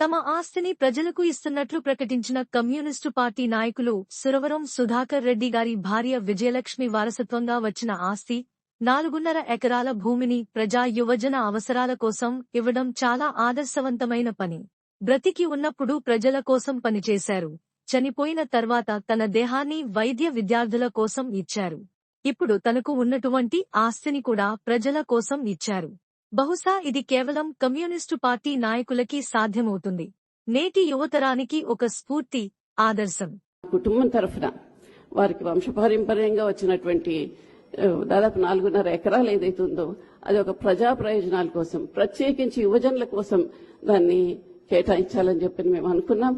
తమ ఆస్తిని ప్రజలకు ఇస్తున్నట్లు ప్రకటించిన కమ్యూనిస్టు పార్టీ నాయకులు సురవరం సుధాకర్ రెడ్డి గారి భార్య విజయలక్ష్మి వారసత్వంగా వచ్చిన ఆస్తి నాలుగున్నర ఎకరాల భూమిని ప్రజా యువజన అవసరాల కోసం ఇవ్వడం చాలా ఆదర్శవంతమైన పని. బ్రతికి ఉన్నప్పుడు ప్రజల కోసం పనిచేశారు. చనిపోయిన తర్వాత తన దేహాన్ని వైద్య విద్యార్థుల కోసం ఇచ్చారు. ఇప్పుడు తనకు ఉన్నటువంటి ఆస్తిని కూడా ప్రజల కోసం ఇచ్చారు. బహుశా ఇది కేవలం కమ్యూనిస్టు పార్టీ నాయకులకి సాధ్యమవుతుంది. నేటి యువతరానికి ఒక స్ఫూర్తి ఆదర్శం. కుటుంబం తరఫున వారికి వంశపారంపర్యంగా వచ్చినటువంటి దాదాపు నాలుగున్నర ఎకరాలు ఏదైతే ఉందో అది ఒక ప్రజా ప్రయోజనాల కోసం ప్రత్యేకించి యువజనుల కోసం దాన్ని కేటాయించాలని చెప్పి మేము అనుకున్నాం.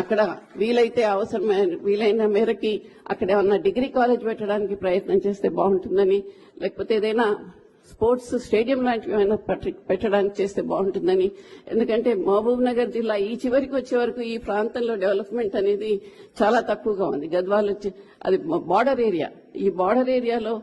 అక్కడ వీలైతే అవసరమైన వీలైన మేరకి అక్కడ ఏమన్నా డిగ్రీ కాలేజ్ పెట్టడానికి ప్రయత్నం చేస్తే బాగుంటుందని లేకపోతే ఏదైనా స్పోర్ట్స్ స్టేడియం లాంటివి ఏమైనా పెట్టడానికి చేస్తే బాగుంటుందని. ఎందుకంటే మహబూబ్ నగర్ జిల్లా ఈ చివరికి వచ్చే వరకు ఈ ప్రాంతంలో డెవలప్మెంట్ అనేది చాలా తక్కువగా ఉంది. గద్వాల్ వచ్చి అది బార్డర్ ఏరియా. ఈ బార్డర్ ఏరియాలో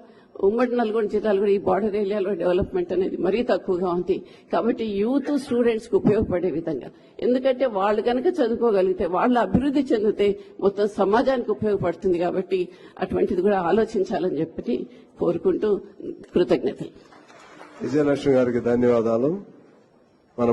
ఉమ్మడి నల్గొండ జిల్లాలో కూడా ఈ బార్డర్ ఏరియాలో డెవలప్మెంట్ అనేది మరీ తక్కువగా ఉంది. కాబట్టి యూత్ స్టూడెంట్స్కు ఉపయోగపడే విధంగా. ఎందుకంటే వాళ్ళు కనుక చదువుకోగలిగితే వాళ్ళు అభివృద్ధి చెందితే మొత్తం సమాజానికి ఉపయోగపడుతుంది కాబట్టి అటువంటిది కూడా ఆలోచించాలని చెప్పి కోరుకుంటూ కృతజ్ఞతలు. విజయలక్ష్మి గారికి ధన్యవాదాలు. మన